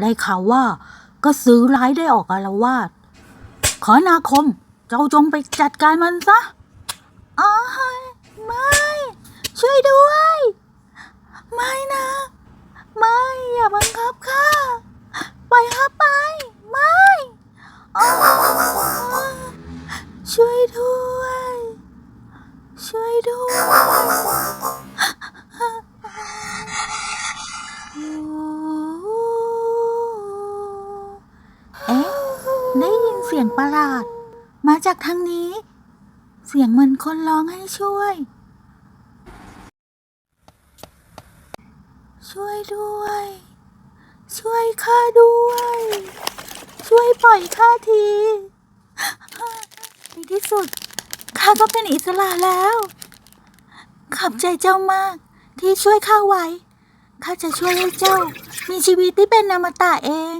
ได้ข่าวว่าก็ซื้อร้ายได้ออกอารวาสขอนาคม เจ้าจงไปจัดการมันซะอ้ยไม่ ช่วยด้วย ไม่นะ ไม่ อย่าบังคับข้าปล่อยข้าไป ไม่ช่วยด้วย ช่วยด้วย เอ๊ะ ได้ยินเสียงประหลาด มาจากทางนี้ เสียงเหมือนคนร้องให้ช่วย ช่วยด้วย ช่วยข้าด้วย ช่วยปล่อยข้าทีในที่สุดข้าก็เป็นอิสระแล้ว ขอบใจเจ้ามากที่ช่วยข้าไว้ ข้าจะช่วยให้เจ้า มีชีวิตที่เป็นอมตะเอง